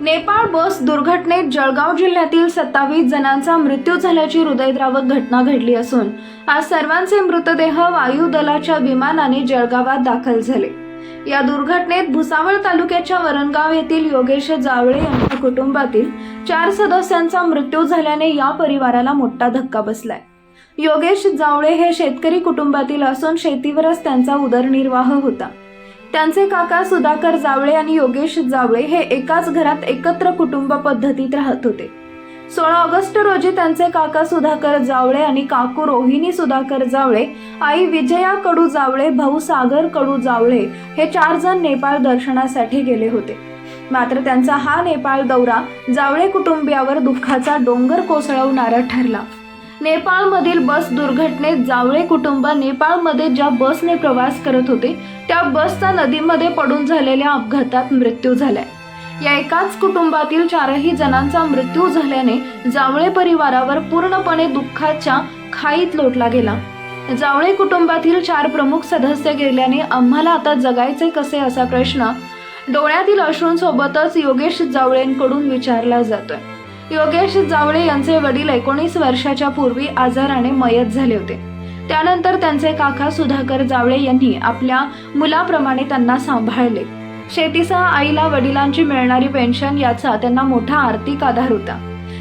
नेपाळ बस दुर्घटनेत जळगाव जिल्ह्यातील सत्तावीस जणांचा मृत्यू झाल्याची हृदयद्रावक घटना घडली असून आज सर्वांचे मृतदेह वायुदलाच्या विमानाने जळगावात दाखल झाले. या दुर्घटनेत भुसावळ तालुक्याच्या वरणगाव येथील योगेश जावळे यांच्या कुटुंबातील चार सदस्यांचा मृत्यू झाल्याने या परिवाराला मोठा धक्का बसलाय. योगेश जावळे हे शेतकरी कुटुंबातील असून शेतीवरच त्यांचा उदरनिर्वाह होता. त्यांचे काका सुधाकर जावळे आणि योगेश जावळे हे एकाच घरात एकत्र कुटुंब पद्धतीत राहत होते. सोळा ऑगस्ट रोजी त्यांचे काका सुधाकर जावळे आणि काकू रोहिणी सुधाकर जावळे आई विजया कडू जावळे भाऊ सागर कडू जावळे हे चार जण नेपाळ दर्शनासाठी गेले होते. मात्र त्यांचा हा नेपाळ दौरा जावळे कुटुंबियावर दुःखाचा डोंगर कोसळवणारा ठरला. नेपाळमधील बस दुर्घटनेत जावळे कुटुंब नेपाळमध्ये ज्या बसने प्रवास करत होते त्या बसचा नदीमध्ये पडून झालेल्या अपघातात मृत्यू झालाय. या एकाच कुटुंबातील चारही जणांचा मृत्यू झाल्याने जावळे परिवारावर पूर्णपणे दुःखाच्या खाईत लोटला गेला. जावळे कुटुंबातील चार प्रमुख सदस्य गेल्याने आम्हाला आता जगायचे कसे असा प्रश्न डोळ्यातील अश्रूंसोबतच योगेश जावळेंकडून विचारला जातोय. योगेश जावळे यांचे वडील एकोणीस वर्षाच्या पूर्वी आजाराने मयत झाले होते. त्यानंतर त्यांचे काका सुधाकर जावळे यांनी आपल्या मुलाप्रमाणे त्यांना सांभाळले. शेतीसह आईला वडिलांची मिळणारी पेन्शन याचा त्यांना मोठा आर्थिक आधार होता.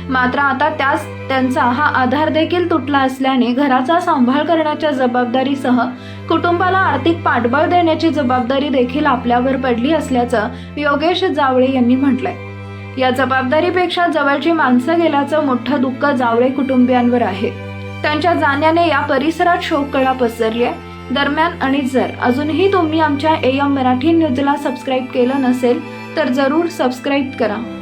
मात्र आता त्यास त्यांचा हा आधार देखील तुटला असल्याने घराचा सांभाळ करण्याच्या जबाबदारीसह कुटुंबाला आर्थिक पाठबळ देण्याची जबाबदारी देखील आपल्यावर पडली असल्याचं योगेश जावळे यांनी म्हटलंय. या जबाबदारीपेक्षा जवळची माणसं गेल्याचं मोठं दुःख जावळे कुटुंबियांवर आहे. त्यांच्या जाण्याने या परिसरात शोककळा पसरली आहे. दरम्यान आणि जर अजूनही तुम्ही आमच्या एम मराठी न्यूजला सबस्क्राईब केलं नसेल तर जरूर सबस्क्राईब करा.